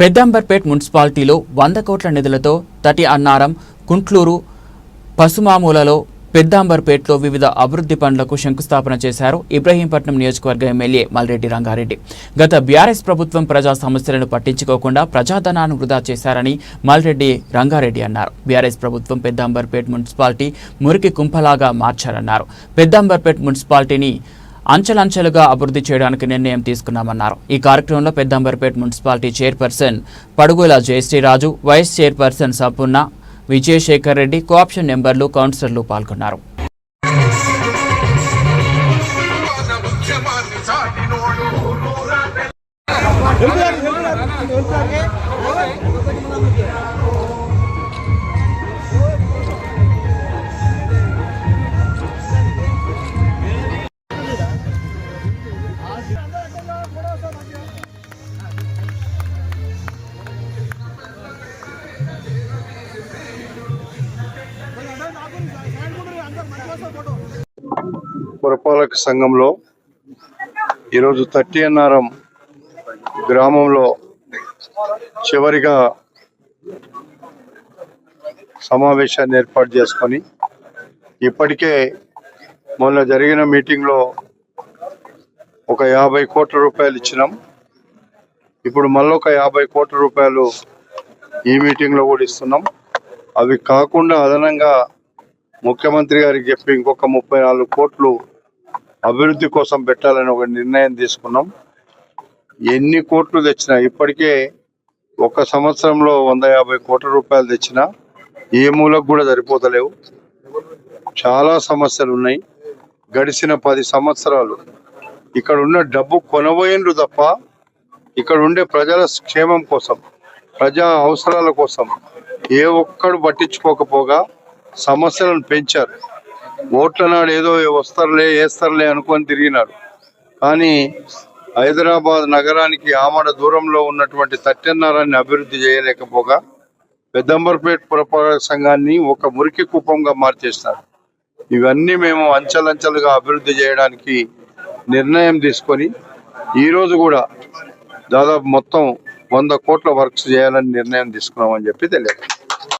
పెద్దంబర్పేట్ మున్సిపాలిటీలో వంద కోట్ల నిధులతో తటి అన్నారం కుంట్లూరు పసుమామూలలో పెద్దాంబర్పేట్లో వివిధ అభివృద్ధి పనులకు శంకుస్థాపన చేశారు ఇబ్రహీంపట్నం నియోజకవర్గ ఎమ్మెల్యే మల్రెడ్డి రంగారెడ్డి. గత బీఆర్ఎస్ ప్రభుత్వం ప్రజా సమస్యలను పట్టించుకోకుండా ప్రజాధనాన్ని వృధా చేశారని మల్రెడ్డి రంగారెడ్డి అన్నారు. బీఆర్ఎస్ ప్రభుత్వం పెద్దాంబర్పేట్ మున్సిపాలిటీ మురికి కుంపలాగా మార్చారన్నారు. పెద్దాంబర్పేట్ మున్సిపాలిటీని అంచెలంచెలుగా అభివృద్ధి చేయడానికి నిర్ణయం తీసుకున్నామన్నారు. ఈ కార్యక్రమంలో Peddamberpet municipality chairperson Padugula Jayashreeraju vice chairperson Sampurna Vijayasekhar Reddy cooption నెంబర్లు కౌన్సిలర్లు పాల్గొన్నారు. పురపాలక సంఘంలో ఈరోజు థర్టీ అన్నారం గ్రామంలో చివరిగా సమావేశాన్ని ఏర్పాటు చేసుకొని ఇప్పటికే మొన్న జరిగిన మీటింగ్లో ఒక యాభై కోట్ల రూపాయలు ఇచ్చినాం. ఇప్పుడు మళ్ళీ ఒక యాభై కోట్ల రూపాయలు ఈ మీటింగ్లో కూడా ఇస్తున్నాం. అవి కాకుండా అదనంగా ముఖ్యమంత్రి గారికి చెప్పి ఇంకొక ముప్పై నాలుగు కోట్లు అభివృద్ధి కోసం పెట్టాలని ఒక నిర్ణయం తీసుకున్నాం. ఎన్ని కోట్లు తెచ్చినా ఇప్పటికే ఒక సంవత్సరంలో వంద యాభై కోట్ల రూపాయలు తెచ్చినా ఏ మూలకు కూడా సరిపోతలేవు. చాలా సమస్యలు ఉన్నాయి. గడిచిన పది సంవత్సరాలు ఇక్కడ ఉన్న డబ్బు కొనబోయినరు తప్ప ఇక్కడ ఉండే ప్రజల క్షేమం కోసం ప్రజా అవసరాల కోసం ఏ ఒక్కడు పట్టించుకోకపోగా సమస్యలను పెంచారు. ఓట్ల నాడు ఏదో వస్తారులే వేస్తారులే అనుకొని తిరిగినారు. కానీ హైదరాబాద్ నగరానికి ఆమడ దూరంలో ఉన్నటువంటి తట్టెన్నారాన్ని అభివృద్ధి చేయలేకపోగా పెద్దంబర్పేట పురపాలక సంఘాన్ని ఒక మురికి కూపంగా మార్చేస్తారు ఇవన్నీ మేము అంచెలంచెలుగా అభివృద్ధి చేయడానికి నిర్ణయం తీసుకొని ఈ రోజు కూడా దాదాపు మొత్తం వంద కోట్ల వర్క్స్ చేయాలని నిర్ణయం తీసుకున్నామని చెప్పి తెలియదు.